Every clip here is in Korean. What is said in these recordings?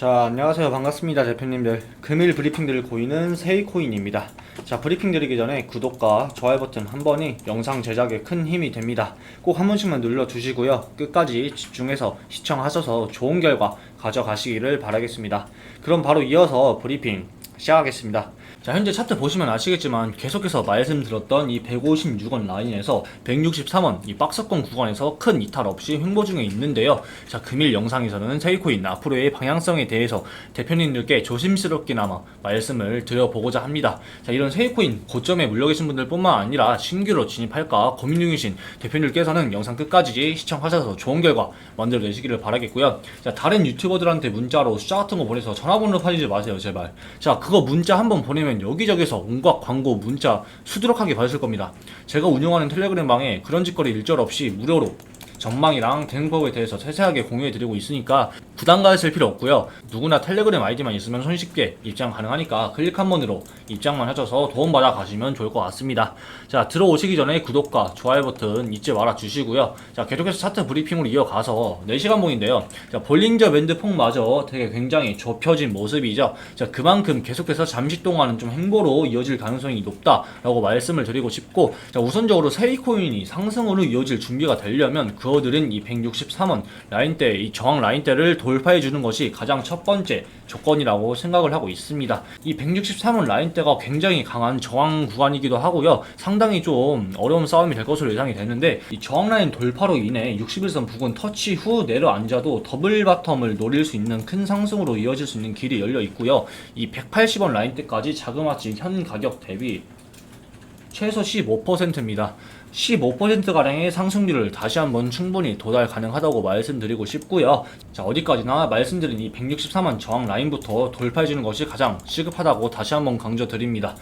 자 안녕하세요. 반갑습니다 대표님들. 금일 브리핑들을 보이는 세이코인입니다. 자 브리핑 드리기 전에 구독과 좋아요 버튼 한 번이 영상 제작에 큰 힘이 됩니다. 꼭 한 번씩만 눌러 주시고요. 끝까지 집중해서 시청하셔서 좋은 결과 가져가시기를 바라겠습니다. 그럼 바로 이어서 브리핑 시작하겠습니다 자 현재 차트 보시면 아시겠지만 계속해서 말씀드렸던 이 156원 라인에서 163원 이 박스권 구간에서 큰 이탈 없이 횡보 중에 있는데요. 자 금일 영상에서는 세이코인 앞으로의 방향성에 대해서 대표님들께 조심스럽게나마 말씀을 드려보고자 합니다. 자 이런 세이코인 고점에 물려 계신 분들 뿐만 아니라 신규로 진입할까 고민 중이신 대표님들께서는 영상 끝까지 시청하셔서 좋은 결과 만들어내시기를 바라겠고요. 자 다른 유튜버들한테 문자로 숫자 같은 거 보내서 전화번호 팔리지 마세요 제발. 자 그거 문자 한번 보내면 여기저기서 온갖 광고 문자 수두룩하게 받으실 겁니다. 제가 운영하는 텔레그램 방에 그런 짓거리 일절 없이 무료로 전망이랑 대응법에 대해서 세세하게 공유해드리고 있으니까 부담 가지실 필요 없고요. 누구나 텔레그램 아이디만 있으면 손쉽게 입장 가능하니까 클릭 한 번으로 입장만 하셔서 도움받아 가시면 좋을 것 같습니다. 자 들어오시기 전에 구독과 좋아요 버튼 잊지 말아 주시고요. 자 계속해서 차트 브리핑으로 이어가서 4시간 봉인데요. 자 볼링저 밴드 폭마저 되게 굉장히 좁혀진 모습이죠. 자 그만큼 계속해서 잠시 동안은 좀 행보로 이어질 가능성이 높다라고 말씀을 드리고 싶고 자 우선적으로 세이코인이 상승으로 이어질 준비가 되려면 그 어들은 이 163원 라인대 이 저항 라인대를 돌파해 주는 것이 가장 첫 번째 조건이라고 생각을 하고 있습니다. 이 163원 라인대가 굉장히 강한 저항 구간이기도 하고요. 상당히 좀 어려운 싸움이 될 것으로 예상이 되는데 이 저항 라인 돌파로 인해 61선 부근 터치 후 내려앉아도 더블 바텀을 노릴 수 있는 큰 상승으로 이어질 수 있는 길이 열려 있고요. 이 180원 라인대까지 자그마치 현 가격 대비 최소 15%입니다. 15%가량의 상승률을 다시 한번 충분히 도달 가능하다고 말씀드리고 싶고요. 자, 어디까지나 말씀드린 이 163만 저항 라인부터 돌파해주는 것이 가장 시급하다고 다시 한번 강조드립니다.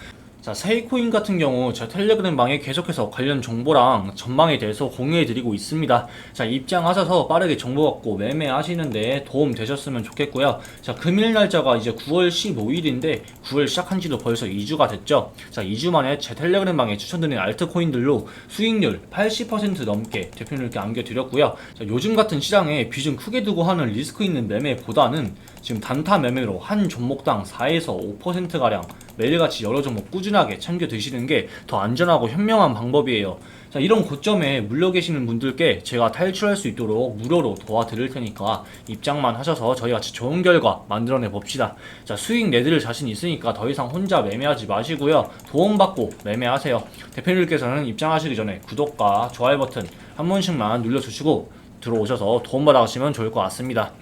자, 세이코인 같은 경우 제 텔레그램 방에 계속해서 관련 정보랑 전망에 대해서 공유해드리고 있습니다. 자, 입장하셔서 빠르게 정보 받고 매매하시는데 도움 되셨으면 좋겠고요. 자, 금일 날짜가 이제 9월 15일인데 9월 시작한 지도 벌써 2주가 됐죠. 자, 2주 만에 제 텔레그램 방에 추천드린 알트코인들로 수익률 80% 넘게 대표님께 안겨드렸고요. 자, 요즘 같은 시장에 비중 크게 두고 하는 리스크 있는 매매보다는 지금 단타 매매로 한 종목당 4에서 5%가량 매일같이 여러 종목 꾸준하게 챙겨 드시는 게 더 안전하고 현명한 방법이에요. 자, 이런 고점에 물려 계시는 분들께 제가 탈출할 수 있도록 무료로 도와드릴 테니까 입장만 하셔서 저희 같이 좋은 결과 만들어내 봅시다. 자, 수익 내드릴 자신 있으니까 더 이상 혼자 매매하지 마시고요. 도움받고 매매하세요. 대표님께서는 입장하시기 전에 구독과 좋아요 버튼 한 번씩만 눌러주시고 들어오셔서 도움받아 가시면 좋을 것 같습니다.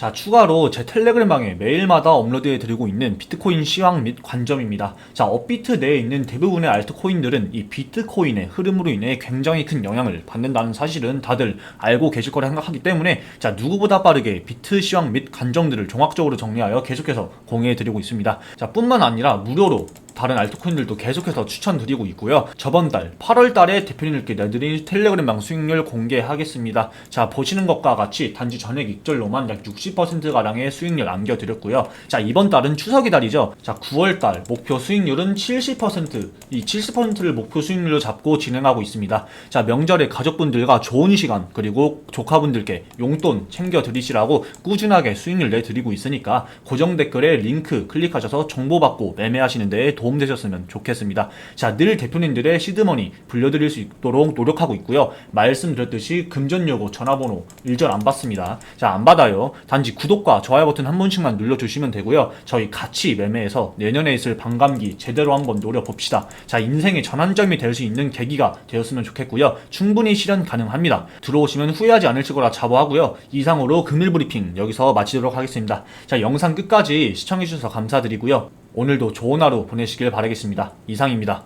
자, 추가로 제 텔레그램 방에 매일마다 업로드해 드리고 있는 비트코인 시황 및 관점입니다. 자, 업비트 내에 있는 대부분의 알트코인들은 이 비트코인의 흐름으로 인해 굉장히 큰 영향을 받는다는 사실은 다들 알고 계실 거라 생각하기 때문에 자, 누구보다 빠르게 비트 시황 및 관점들을 종합적으로 정리하여 계속해서 공유해 드리고 있습니다. 자, 뿐만 아니라 무료로 다른 알트코인들도 계속해서 추천드리고 있고요. 저번 달 8월 달에 대표님들께 내드린 텔레그램 방 수익률 공개하겠습니다. 자, 보시는 것과 같이 단지 전액 익절로만 약 60%가량의 수익률 안겨드렸고요. 자, 이번 달은 추석이 달이죠. 자, 9월 달 목표 수익률은 70%, 이 70%를 목표 수익률로 잡고 진행하고 있습니다. 자, 명절에 가족분들과 좋은 시간, 그리고 조카분들께 용돈 챙겨드리시라고 꾸준하게 수익률 내드리고 있으니까 고정 댓글에 링크 클릭하셔서 정보받고 매매하시는 데 도움 되셨으면 좋겠습니다. 자, 늘 대표님들의 시드머니 불려드릴 수 있도록 노력하고 있고요. 말씀드렸듯이 금전 요구 전화번호 일절 안 받습니다. 자, 안 받아요. 단지 구독과 좋아요 버튼 한 번씩만 눌러주시면 되고요. 저희 같이 매매해서 내년에 있을 반감기 제대로 한번 노려봅시다. 자, 인생의 전환점이 될 수 있는 계기가 되었으면 좋겠고요. 충분히 실현 가능합니다. 들어오시면 후회하지 않으실 거라 자부하고요. 이상으로 금일 브리핑 여기서 마치도록 하겠습니다. 자, 영상 끝까지 시청해주셔서 감사드리고요. 오늘도 좋은 하루 보내시길 바라겠습니다. 이상입니다.